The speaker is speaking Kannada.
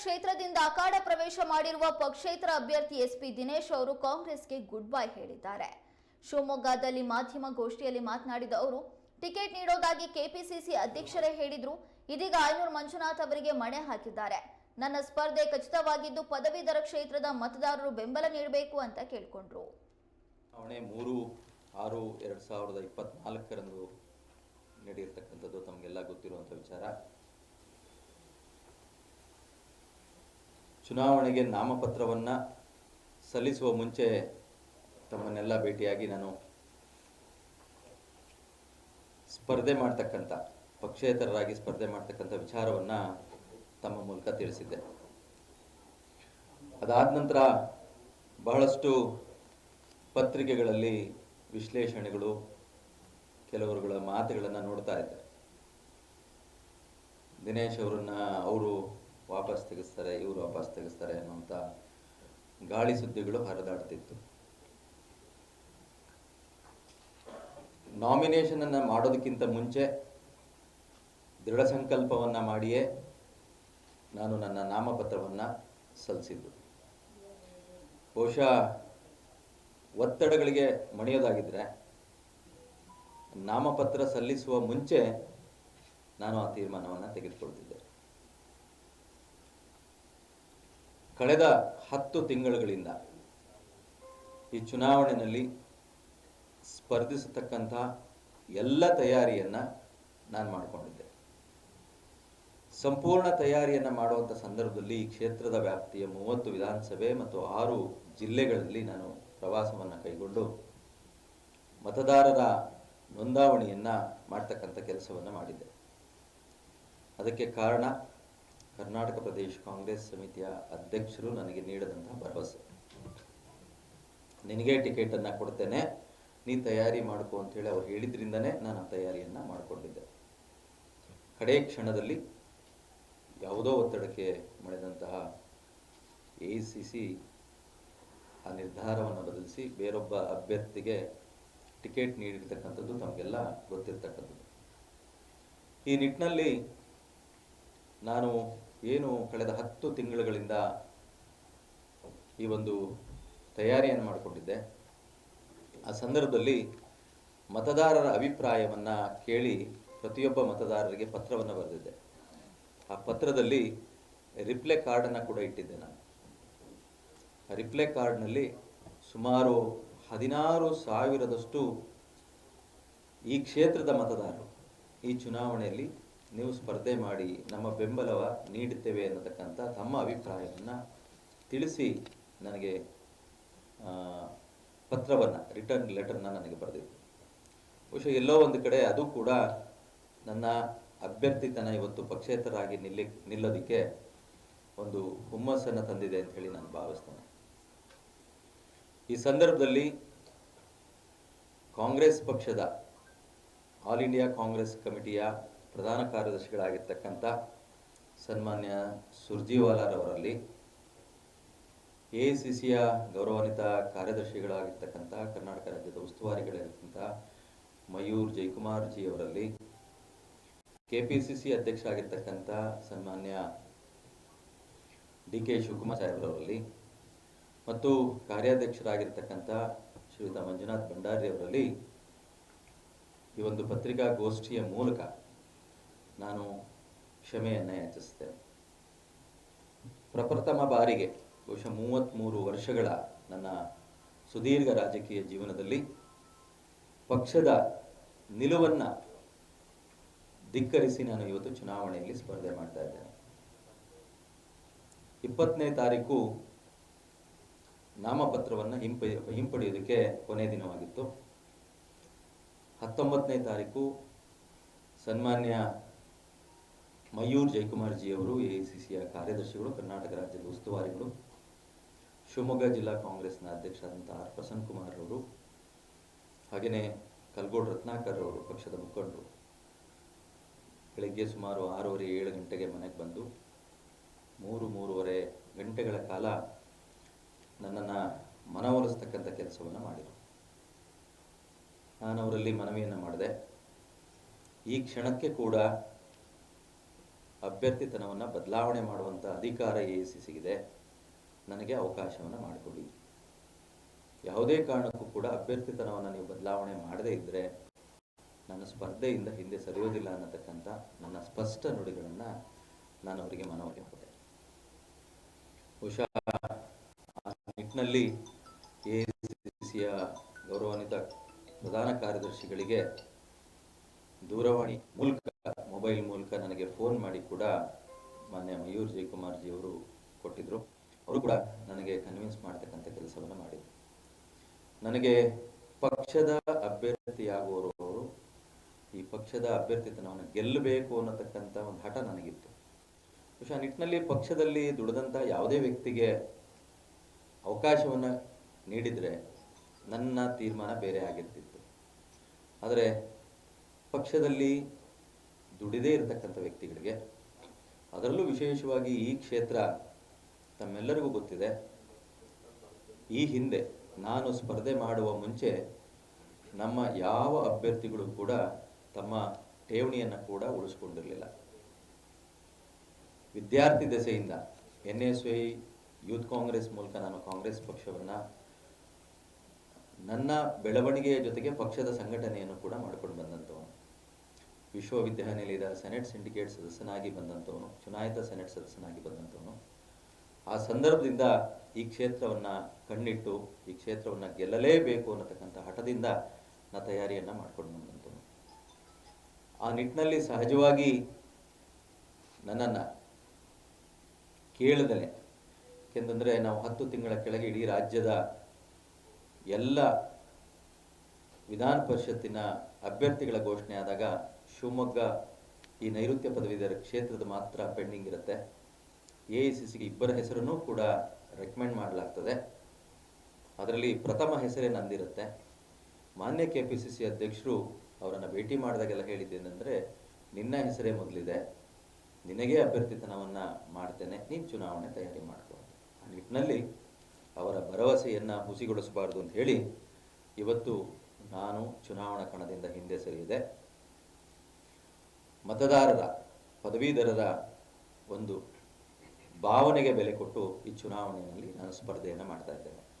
ಕ್ಷೇತ್ರದಿಂದ ಅಖಾಡ ಪ್ರವೇಶ ಮಾಡಿರುವ ಪಕ್ಷೇತರ ಅಭ್ಯರ್ಥಿ ಎಸ್ಪಿ ದಿನೇಶ್ ಅವರು ಕಾಂಗ್ರೆಸ್ಗೆ ಗುಡ್ ಬೈ ಹೇಳಿದ್ದಾರೆ. ಶಿವಮೊಗ್ಗದಲ್ಲಿ ಮಾಧ್ಯಮ ಗೋಷ್ಠಿಯಲ್ಲಿ ಮಾತನಾಡಿದ ಅವರು, ಟಿಕೆಟ್ ನೀಡೋದಾಗಿ ಕೆಪಿಸಿಸಿ ಅಧ್ಯಕ್ಷರೇ ಹೇಳಿದ್ರು. ಇದೀಗ ಐನೂರು ಮಂಜುನಾಥ್ ಅವರಿಗೆ ಮಣೆ ಹಾಕಿದ್ದಾರೆ. ನನ್ನ ಸ್ಪರ್ಧೆ ಖಚಿತವಾಗಿದ್ದು ಪದವೀಧರ ಕ್ಷೇತ್ರದ ಮತದಾರರು ಬೆಂಬಲ ನೀಡಬೇಕು ಅಂತ ಕೇಳಿಕೊಂಡ್ರು. ಮೂರು, ಆರು, ಎರಡು ಸಾವಿರದ ಇಪ್ಪತ್ನಾಲ್ಕರಂದು ನಡೆಯಿರ್ತಕ್ಕಂಥದ್ದು ತಮಗೆಲ್ಲ ಗೊತ್ತಿರುವಂಥ ವಿಚಾರ. ಚುನಾವಣೆಗೆ ನಾಮಪತ್ರವನ್ನು ಸಲ್ಲಿಸುವ ಮುಂಚೆ ತಮ್ಮನ್ನೆಲ್ಲ ಭೇಟಿಯಾಗಿ ನಾನು ಸ್ಪರ್ಧೆ ಮಾಡ್ತಕ್ಕಂಥ, ಪಕ್ಷೇತರರಾಗಿ ಸ್ಪರ್ಧೆ ಮಾಡ್ತಕ್ಕಂಥ ವಿಚಾರವನ್ನು ತಮ್ಮ ಮೂಲಕ ತಿಳಿಸಿದ್ದೆ. ಅದಾದ ನಂತರ ಬಹಳಷ್ಟು ಪತ್ರಿಕೆಗಳಲ್ಲಿ ವಿಶ್ಲೇಷಣೆಗಳು, ಕೆಲವರುಗಳ ಮಾತುಗಳನ್ನು ನೋಡ್ತಾ ಇದ್ದೆ. ದಿನೇಶ್ ಅವರನ್ನು ಅವರು ವಾಪಸ್ ತೆಗೆಸ್ತಾರೆ, ಇವರು ವಾಪಸ್ ತೆಗೆಸ್ತಾರೆ ಅನ್ನುವಂಥ ಗಾಳಿ ಸುದ್ದಿಗಳು ಹರಿದಾಡ್ತಿತ್ತು. ನಾಮಿನೇಷನ್ ಅನ್ನ ಮಾಡೋದಕ್ಕಿಂತ ಮುಂಚೆ ದೃಢ ಸಂಕಲ್ಪವನ್ನ ಮಾಡಿಯೇ ನಾನು ನನ್ನ ನಾಮಪತ್ರವನ್ನ ಸಲ್ಲಿಸಿದ್ದು. ಬಹುಶಃ ಒತ್ತಡಗಳಿಗೆ ಮಣಿಯೋದಾಗಿದ್ರೆ ನಾಮಪತ್ರ ಸಲ್ಲಿಸುವ ಮುಂಚೆ ನಾನು ಆ ತೀರ್ಮಾನವನ್ನು ತೆಗೆದುಕೊಳ್ತಿದ್ದೆ. ಕಳೆದ ಹತ್ತು ತಿಂಗಳುಗಳಿಂದ ಈ ಚುನಾವಣೆಯಲ್ಲಿ ಸ್ಪರ್ಧಿಸತಕ್ಕಂಥ ಎಲ್ಲ ತಯಾರಿಯನ್ನು ನಾನು ಮಾಡಿಕೊಂಡಿದ್ದೆ. ಸಂಪೂರ್ಣ ತಯಾರಿಯನ್ನು ಮಾಡುವಂಥ ಸಂದರ್ಭದಲ್ಲಿ ಈ ಕ್ಷೇತ್ರದ ವ್ಯಾಪ್ತಿಯ ಮೂವತ್ತು ವಿಧಾನಸಭೆ ಮತ್ತು ಆರು ಜಿಲ್ಲೆಗಳಲ್ಲಿ ನಾನು ಪ್ರವಾಸವನ್ನು ಕೈಗೊಂಡು ಮತದಾರರ ನೋಂದಾವಣಿಯನ್ನು ಮಾಡ್ತಕ್ಕಂಥ ಕೆಲಸವನ್ನು ಮಾಡಿದ್ದೆ. ಅದಕ್ಕೆ ಕಾರಣ ಕರ್ನಾಟಕ ಪ್ರದೇಶ ಕಾಂಗ್ರೆಸ್ ಸಮಿತಿಯ ಅಧ್ಯಕ್ಷರು ನನಗೆ ನೀಡದಂತಹ ಭರವಸೆ. ನಿನಗೆ ಟಿಕೆಟ್ ಅನ್ನ ಕೊಡ್ತೇನೆ, ನೀ ತಯಾರಿ ಮಾಡ್ಕೊ ಅಂತೇಳಿ ಅವ್ರು ಹೇಳಿದ್ರಿಂದನೇ ನಾನು ಆ ತಯಾರಿಯನ್ನ ಮಾಡಿಕೊಂಡಿದ್ದೆ. ಕಡೇ ಕ್ಷಣದಲ್ಲಿ ಯಾವುದೋ ಒತ್ತಡಕ್ಕೆ ಮಳೆದಂತಹ ಎ ಸಿ ಸಿ ಆ ನಿರ್ಧಾರವನ್ನು ಬದಲಿಸಿ ಬೇರೊಬ್ಬ ಅಭ್ಯರ್ಥಿಗೆ ಟಿಕೆಟ್ ನೀಡಿರ್ತಕ್ಕಂಥದ್ದು ನಮಗೆಲ್ಲ ಗೊತ್ತಿರ್ತಕ್ಕಂಥದ್ದು. ಈ ನಿಟ್ಟಿನಲ್ಲಿ ನಾನು ಏನು ಕಳೆದ ಹತ್ತು ತಿಂಗಳುಗಳಿಂದ ಈ ಒಂದು ತಯಾರಿಯನ್ನು ಮಾಡಿಕೊಂಡಿದ್ದೆ. ಆ ಸಂದರ್ಭದಲ್ಲಿ ಮತದಾರರ ಅಭಿಪ್ರಾಯವನ್ನು ಕೇಳಿ ಪ್ರತಿಯೊಬ್ಬ ಮತದಾರರಿಗೆ ಪತ್ರವನ್ನು ಬರೆದಿದ್ದೆ. ಆ ಪತ್ರದಲ್ಲಿ ರಿಪ್ಲೈ ಕಾರ್ಡನ್ನು ಕೂಡ ಇಟ್ಟಿದ್ದೆ ನಾನು. ಆ ರಿಪ್ಲೈ ಕಾರ್ಡ್ನಲ್ಲಿ ಸುಮಾರು ಹದಿನಾರು ಸಾವಿರದಷ್ಟು ಈ ಕ್ಷೇತ್ರದ ಮತದಾರರು ಈ ಚುನಾವಣೆಯಲ್ಲಿ ನೀವು ಸ್ಪರ್ಧೆ ಮಾಡಿ ನಮ್ಮ ಬೆಂಬಲವ ನೀಡುತ್ತೇವೆ ಅನ್ನತಕ್ಕಂಥ ತಮ್ಮ ಅಭಿಪ್ರಾಯವನ್ನು ತಿಳಿಸಿ ನನಗೆ ಪತ್ರವನ್ನು ರಿಟರ್ನ್ ಲೆಟರ್ನ ನನಗೆ ಬರೆದಿದ್ದರು ಬಹುಶಃ ಎಲ್ಲೋ ಒಂದು ಕಡೆ ಅದು ಕೂಡ ನನ್ನ ಅಭ್ಯರ್ಥಿತನ ಇವತ್ತು ಪಕ್ಷೇತರಾಗಿ ನಿಲ್ಲಿ, ನಿಲ್ಲೋದಕ್ಕೆ ಒಂದು ಹುಮ್ಮಸ್ಸನ್ನು ತಂದಿದೆ ಅಂತ ಹೇಳಿ ನಾನು ಭಾವಿಸ್ತೇನೆ. ಈ ಸಂದರ್ಭದಲ್ಲಿ ಕಾಂಗ್ರೆಸ್ ಪಕ್ಷದ ಆಲ್ ಇಂಡಿಯಾ ಕಾಂಗ್ರೆಸ್ ಕಮಿಟಿಯ ಪ್ರಧಾನ ಕಾರ್ಯದರ್ಶಿಗಳಾಗಿರ್ತಕ್ಕಂಥ ಸನ್ಮಾನ್ಯ ಸುರ್ಜಿವಾಲಾರವರಲ್ಲಿ ಎ ಸಿ ಸಿಯ ಗೌರವಾನ್ವಿತ ಕಾರ್ಯದರ್ಶಿಗಳಾಗಿರ್ತಕ್ಕಂಥ ಕರ್ನಾಟಕ ರಾಜ್ಯದ ಉಸ್ತುವಾರಿಗಳಿರತಕ್ಕಂಥ ಮಯೂರ್ ಜಯಕುಮಾರ್ ಜಿ ಅವರಲ್ಲಿ ಕೆಪಿಸಿಸಿ ಅಧ್ಯಕ್ಷ ಆಗಿರ್ತಕ್ಕಂಥ ಸನ್ಮಾನ್ಯ ಡಿ ಕೆ ಶಿವಕುಮಾರ್ ಸಾಹೇಬ್ರವರಲ್ಲಿ ಮತ್ತು ಕಾರ್ಯಾಧ್ಯಕ್ಷರಾಗಿರ್ತಕ್ಕಂಥ ಶ್ರೀಯುತ ಮಂಜುನಾಥ್ ಭಂಡಾರಿ ಅವರಲ್ಲಿ ಈ ಒಂದು ಪತ್ರಿಕಾಗೋಷ್ಠಿಯ ಮೂಲಕ ನಾನು ಕ್ಷಮೆಯನ್ನು ಯಾಚಿಸ್ತೇನೆ. ಪ್ರಪ್ರಥಮ ಬಾರಿಗೆ ಬಹುಶಃ ಮೂವತ್ತ್ಮೂರು ವರ್ಷಗಳ ನನ್ನ ಸುದೀರ್ಘ ರಾಜಕೀಯ ಜೀವನದಲ್ಲಿ ಪಕ್ಷದ ನಿಲುವನ್ನು ಧಿಕ್ಕರಿಸಿ ನಾನು ಇವತ್ತು ಚುನಾವಣೆಯಲ್ಲಿ ಸ್ಪರ್ಧೆ ಮಾಡ್ತಾ ಇದ್ದೇನೆ. ಇಪ್ಪತ್ತನೇ ತಾರೀಕು ನಾಮಪತ್ರವನ್ನು ಹಿಂಪ ಹಿಂಪಡೆಯೋದಕ್ಕೆ ಕೊನೆ ದಿನವಾಗಿತ್ತು. ಹತ್ತೊಂಬತ್ತನೇ ತಾರೀಕು ಸನ್ಮಾನ್ಯ ಮಯೂರ್ ಜಯಕುಮಾರ್ ಜಿ ಅವರು ಎ ಸಿ ಸಿಯ ಕಾರ್ಯದರ್ಶಿಗಳು, ಕರ್ನಾಟಕ ರಾಜ್ಯದ ಉಸ್ತುವಾರಿಗಳು, ಶಿವಮೊಗ್ಗ ಜಿಲ್ಲಾ ಕಾಂಗ್ರೆಸ್ನ ಅಧ್ಯಕ್ಷರಾದಂಥ ಆರ್ ಪ್ರಸನ್ನ ಕುಮಾರ್ ಅವರು ಹಾಗೆಯೇ ಕಲ್ಗೋಡ್ ರತ್ನಾಕರ್ ಅವರು ಪಕ್ಷದ ಮುಖಂಡರು. ಬೆಳಗ್ಗೆ ಸುಮಾರು ಆರೂವರೆ ಏಳು ಗಂಟೆಗೆ ಮನೆಗೆ ಬಂದು ಮೂರು, ಮೂರುವರೆ ಗಂಟೆಗಳ ಕಾಲ ನನ್ನನ್ನು ಮನವೊಲಿಸ್ತಕ್ಕಂಥ ಕೆಲಸವನ್ನು ಮಾಡಿದರು. ನಾನು ಅವರಲ್ಲಿ ಮನವಿಯನ್ನು ಮಾಡಿದೆ. ಈ ಕ್ಷಣಕ್ಕೆ ಕೂಡ ಅಭ್ಯರ್ಥಿತನವನ್ನು ಬದಲಾವಣೆ ಮಾಡುವಂಥ ಅಧಿಕಾರ ಎ ಸಿ ಸಿಗಿದೆ. ನನಗೆ ಅವಕಾಶವನ್ನು ಮಾಡಿಕೊಡಿ. ಯಾವುದೇ ಕಾರಣಕ್ಕೂ ಕೂಡ ಅಭ್ಯರ್ಥಿತನವನ್ನು ನೀವು ಬದಲಾವಣೆ ಮಾಡದೇ ಇದ್ದರೆ ನನ್ನ ಸ್ಪರ್ಧೆಯಿಂದ ಹಿಂದೆ ಸರಿಯೋದಿಲ್ಲ ಅನ್ನತಕ್ಕಂಥ ನನ್ನ ಸ್ಪಷ್ಟ ನುಡಿಗಳನ್ನು ನಾನು ಅವರಿಗೆ ಮನವರಿಕೆ ಕೊಟ್ಟೆ. ಬಹುಶಃ ಆ ನಿಟ್ಟಿನಲ್ಲಿ ಎ ಸಿಯ ಗೌರವಾನ್ವಿತ ಪ್ರಧಾನ ಕಾರ್ಯದರ್ಶಿಗಳಿಗೆ ದೂರವಾಣಿ ಮೂಲಕ ಮೊಬೈಲ್ ಮೂಲಕ ನನಗೆ ಫೋನ್ ಮಾಡಿ ಕೂಡ ಮಾನ್ಯ ಮಯೂರ್ ಜಯಕುಮಾರ್ ಜಿ ಅವರು ಕೊಟ್ಟಿದ್ರು. ಅವರು ಕೂಡ ನನಗೆ ಕನ್ವಿನ್ಸ್ ಮಾಡ್ತಕ್ಕಂಥ ಕೆಲಸವನ್ನು ಮಾಡಿದರು. ನನಗೆ ಪಕ್ಷದ ಅಭ್ಯರ್ಥಿಯಾಗುವವರು ಅವರು, ಈ ಪಕ್ಷದ ಅಭ್ಯರ್ಥಿತನವನ್ನು ಗೆಲ್ಲಬೇಕು ಅನ್ನತಕ್ಕಂಥ ಒಂದು ಹಠ ನನಗಿತ್ತು. ಬಹುಶಃ ನಿಟ್ಟಿನಲ್ಲಿ ಪಕ್ಷದಲ್ಲಿ ದುಡಿದಂಥ ಯಾವುದೇ ವ್ಯಕ್ತಿಗೆ ಅವಕಾಶವನ್ನು ನೀಡಿದರೆ ನನ್ನ ತೀರ್ಮಾನ ಬೇರೆ ಆಗಿರ್ತಿತ್ತು. ಆದರೆ ಪಕ್ಷದಲ್ಲಿ ದುಡಿದೇ ಇರತಕ್ಕಂಥ ವ್ಯಕ್ತಿಗಳಿಗೆ ಅದರಲ್ಲೂ ವಿಶೇಷವಾಗಿ ಈ ಕ್ಷೇತ್ರ ತಮ್ಮೆಲ್ಲರಿಗೂ ಗೊತ್ತಿದೆ. ಈ ಹಿಂದೆ ನಾನು ಸ್ಪರ್ಧೆ ಮಾಡುವ ಮುಂಚೆ ನಮ್ಮ ಯಾವ ಅಭ್ಯರ್ಥಿಗಳು ಕೂಡ ತಮ್ಮ ಠೇವಣಿಯನ್ನು ಕೂಡ ಉಳಿಸ್ಕೊಂಡಿರಲಿಲ್ಲ. ವಿದ್ಯಾರ್ಥಿ ದೆಸೆಯಿಂದ N S Y youth Congress ಮೂಲಕ ನಾನು ಕಾಂಗ್ರೆಸ್ ಪಕ್ಷವನ್ನು ನನ್ನ ಬೆಳವಣಿಗೆಯ ಜೊತೆಗೆ ಪಕ್ಷದ ಸಂಘಟನೆಯನ್ನು ಕೂಡ ಮಾಡಿಕೊಂಡು ಬಂದಂಥವನು. ವಿಶ್ವವಿದ್ಯಾನಿಲಯದ ಸೆನೆಟ್ ಸಿಂಡಿಕೇಟ್ ಸದಸ್ಯನಾಗಿ ಬಂದಂಥವನು, ಚುನಾಯಿತ ಸೆನೆಟ್ ಸದಸ್ಯನಾಗಿ ಬಂದಂಥವನು. ಆ ಸಂದರ್ಭದಿಂದ ಈ ಕ್ಷೇತ್ರವನ್ನು ಕಣ್ಣಿಟ್ಟು, ಈ ಕ್ಷೇತ್ರವನ್ನು ಗೆಲ್ಲಲೇಬೇಕು ಅನ್ನತಕ್ಕಂಥ ಹಠದಿಂದ ನಾ ತಯಾರಿಯನ್ನು ಮಾಡ್ಕೊಂಡು ಬಂದಂಥವನು. ಆ ನಿಟ್ಟಿನಲ್ಲಿ ಸಹಜವಾಗಿ ನನ್ನನ್ನು ಕೇಳದಲೆ ಯಾಕೆಂತಂದರೆ ನಾವು ಹತ್ತು ತಿಂಗಳ ಕೆಳಗೆ ಇಡೀ ರಾಜ್ಯದ ಎಲ್ಲ ವಿಧಾನ ಪರಿಷತ್ತಿನ ಅಭ್ಯರ್ಥಿಗಳ ಘೋಷಣೆ ಆದಾಗ ಶಿವಮೊಗ್ಗ ಈ ನೈಋತ್ಯ ಪದವೀಧರ ಕ್ಷೇತ್ರದ ಮಾತ್ರ ಪೆಂಡಿಂಗ್ ಇರುತ್ತೆ. ಎ ಐ ಸಿ ಸಿಗೆ ಇಬ್ಬರ ಹೆಸರನ್ನು ಕೂಡ ರೆಕಮೆಂಡ್ ಮಾಡಲಾಗ್ತದೆ. ಅದರಲ್ಲಿ ಪ್ರಥಮ ಹೆಸರೇ ನಂದಿರುತ್ತೆ. ಮಾನ್ಯ ಕೆ ಪಿ ಸಿ ಸಿ ಅಧ್ಯಕ್ಷರು ಅವರನ್ನು ಭೇಟಿ ಮಾಡಿದಾಗೆಲ್ಲ ಹೇಳಿದ್ದೇನೆಂದರೆ, ನಿನ್ನ ಹೆಸರೇ ಮೊದಲಿದೆ. ನಿನಗೇ ಅಭ್ಯರ್ಥಿತನವನ್ನು ಮಾಡ್ತೇನೆ. ನೀನು ಚುನಾವಣೆ ತಯಾರಿ ಮಾಡ್ಕೊ ಆ ನಿಟ್ಟಿನಲ್ಲಿ ಅವರ ಭರವಸೆಯನ್ನು ಹುಸಿಗೊಳಿಸಬಾರ್ದು ಅಂತ ಹೇಳಿ ಇವತ್ತು ನಾನು ಚುನಾವಣಾ ಕಣದಿಂದ ಹಿಂದೆ ಸರಿಯಿದೆ. ಮತದಾರರ ಪದವೀಧರರ ಒಂದು ಭಾವನೆಗೆ ಬೆಲೆ ಕೊಟ್ಟು ಈ ಚುನಾವಣೆಯಲ್ಲಿ ನಾನು ಸ್ಪರ್ಧೆಯನ್ನು ಮಾಡ್ತಾ ಇದ್ದೇನೆ.